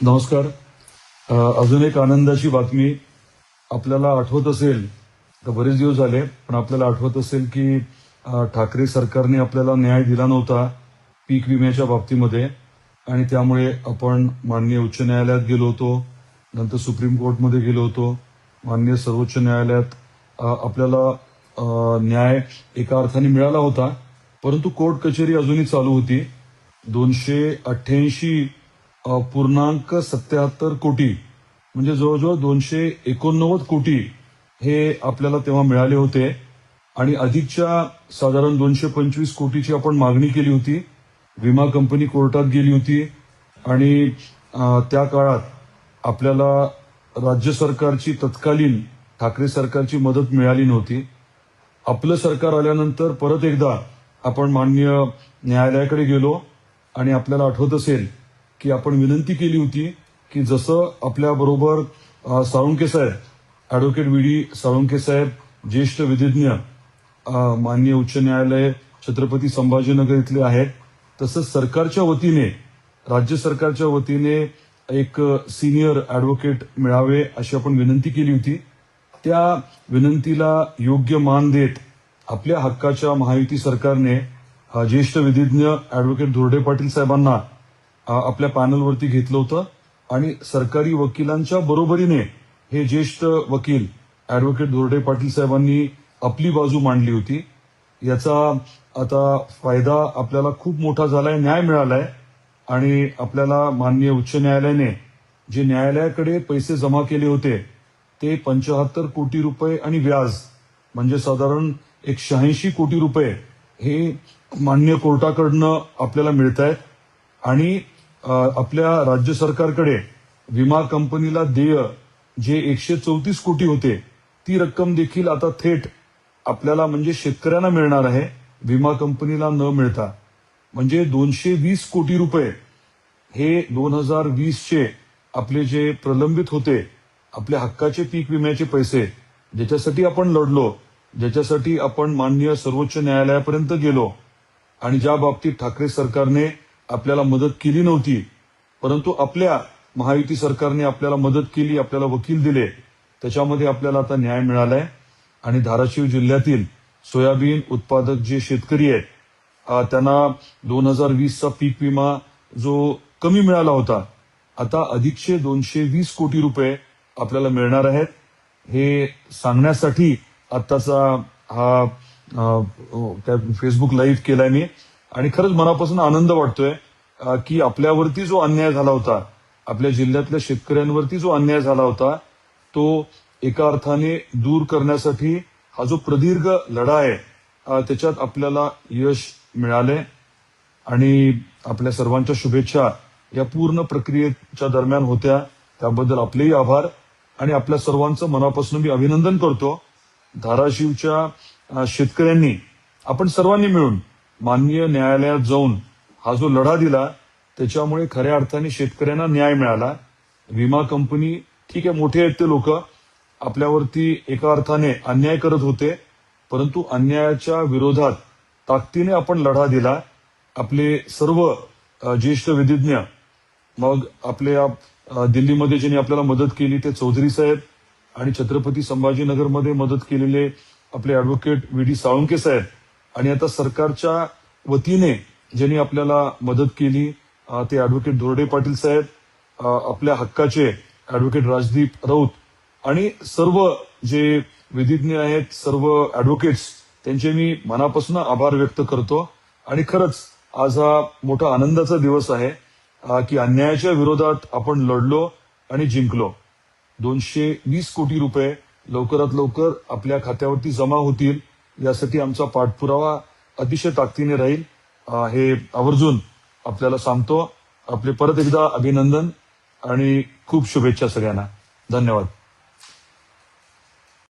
नमस्कार. अजून एक आनंदाची बातमी. आपल्याला आठवत असेल तर बरेच दिवस झाले पण आपल्याला आठवत असेल की ठाकरे सरकारने आपल्याला न्याय दिला नव्हता पीक विम्याच्या बाबतीमध्ये. आणि त्यामुळे आपण माननीय उच्च न्यायालयात गेलो होतो नंतर सुप्रीम कोर्टमध्ये गेलो होतो. माननीय सर्वोच्च न्यायालयात आपल्याला न्याय एका अर्थाने मिळाला होता. परंतु कोर्ट कचेरी अजूनही चालू होती. दोनशे अठ्ठ्याऐंशी पूर्णांक सत्याहत्तर कोटी. म्हणजे जवळजवळ दोनशे एकोणनव्वद कोटी हे आपल्याला तेव्हा मिळाले होते. आणि अधिकच्या साधारण दोनशे पंचवीस कोटीची आपण मागणी केली होती. विमा कंपनी कोर्टात गेली होती. आणि त्या काळात आपल्याला राज्य सरकारची तत्कालीन ठाकरे सरकारची मदत मिळाली नव्हती. आपलं सरकार आल्यानंतर परत एकदा आपण मान्य न्यायालयाकडे गेलो आणि आपल्याला आठवत असेल की आपण विनंती केली होती की जसं आपल्या बरोबर साळुंके साहेब ऍडव्होकेट व्ही डी साळुंके साहेब ज्येष्ठ विधिज्ञ माननीय उच्च न्यायालय छत्रपती संभाजीनगर इथले आहेत तसंच सरकारच्या वतीने राज्य सरकारच्या वतीने एक सिनियर ऍडव्होकेट मिळावे अशी आपण विनंती केली होती. त्या विनंतीला योग्य मान देत आपल्या हक्काच्या महायुती सरकारने ज्येष्ठ विधिज्ञ ऍडव्होकेट धोरडे पाटील साहेबांना आपल्या पॅनलवरती घेतलं होतं. आणि सरकारी वकिलांच्या बरोबरीने हे ज्येष्ठ वकील ऍडव्होकेट धोरडे पाटील साहेबांनी आपली बाजू मांडली होती. याचा आता फायदा आपल्याला खूप मोठा झालाय न्याय मिळालाय. आणि आपल्याला माननीय उच्च न्यायालयाने जे न्यायालयाकडे पैसे जमा केले होते ते पंचाहत्तर कोटी रुपये आणि व्याज म्हणजे साधारण एक शहाऐंशी कोटी रुपये हे मान्य कोर्टाकडनं आपल्याला मिळत आहेत आणि आपल्या राज्य सरकारकडे विमा कंपनीला देय जे एकशे चौतीस कोटी होते ती रक्कम देखील आता थेट आपल्याला म्हणजे शेतकऱ्यांना मिळणार आहे विमा कंपनीला न मिळता. म्हणजे दोनशे वीस कोटी रुपये हे दोन हजार वीसचे आपले जे प्रलंबित होते आपल्या हक्काचे पीक विम्याचे पैसे ज्याच्यासाठी आपण लढलो ज्याच्यासाठी आपण माननीय सर्वोच्च न्यायालयापर्यंत गेलो आणि ज्या बाबतीत ठाकरे सरकारने आपल्याला मदत केली नव्हती परंतु आपल्या महायुती सरकारने आपल्याला मदत केली आपल्याला वकील दिले त्याच्यामध्ये आपल्याला आता न्याय मिळालाय. आणि धाराशिव जिल्ह्यातील सोयाबीन उत्पादक जे शेतकरी आहेत त्यांना दोन हजार वीसचा पीक विमा जो कमी मिळाला होता आता अधिकशे दोनशे वीस कोटी रुपये आपल्याला मिळणार आहेत. हे सांगण्यासाठी आत्ताचा हा त्या फेसबुक लाईव्ह केलाय मी. आणि खरंच मनापासून आनंद वाटतोय की आपल्यावरती जो अन्याय झाला होता आपल्या जिल्ह्यातल्या शेतकऱ्यांवरती जो अन्याय झाला होता तो एका अर्थाने दूर करण्यासाठी हा जो प्रदीर्घ लढा आहे त्याच्यात आपल्याला यश मिळालंय. आणि आपल्या सर्वांच्या शुभेच्छा या पूर्ण प्रक्रियेच्या दरम्यान होत्या. त्याबद्दल आपलेही आभार. आणि आपल्या सर्वांचं मनापासून मी अभिनंदन करतो. धाराशिवच्या शेतकऱ्यांनी आपण सर्वांनी मिळून माननीय न्यायालयात जाऊन हा जो लढा दिला त्याच्यामुळे खऱ्या अर्थाने शेतकऱ्यांना न्याय मिळाला. विमा कंपनी ठीक आहे मोठे आहेत ते लोक. आपल्यावरती एका अर्थाने अन्याय करत होते. परंतु अन्यायाच्या विरोधात ताकदीने आपण लढा दिला. आपले सर्व ज्येष्ठ विधिज्ञ मग आपले दिल्लीमध्ये ज्यांनी आपल्याला मदत केली ते चौधरी साहेब आणि छत्रपती संभाजीनगरमध्ये मदत केलेले आपले ऍडव्होकेट व्ही डी साळुंके साहेब. आणि आता सरकारच्या वतीने ज्यांनी आपल्याला मदत केली ते ऍडव्होकेट धोरडे पाटील साहेब आपल्या हक्काचे ऍडव्होकेट राजदीप राऊत आणि सर्व जे विधिज्ञ आहेत सर्व ऍडव्होकेट्स त्यांचे मी मनापासून आभार व्यक्त करतो. आणि खरंच आज हा मोठा आनंदाचा दिवस आहे की अन्यायाच्या विरोधात आपण लढलो आणि जिंकलो. दोनशे वीस कोटी रुपये लवकरात लवकर आपल्या खात्यावरती जमा होतील. यासाठी आमचा पाठपुरावा अतिशय ताकदीने राहील. हे आवर्जून आपल्याला सांगतो. आपले परत एकदा अभिनंदन आणि खूप शुभेच्छा सगळ्यांना. धन्यवाद.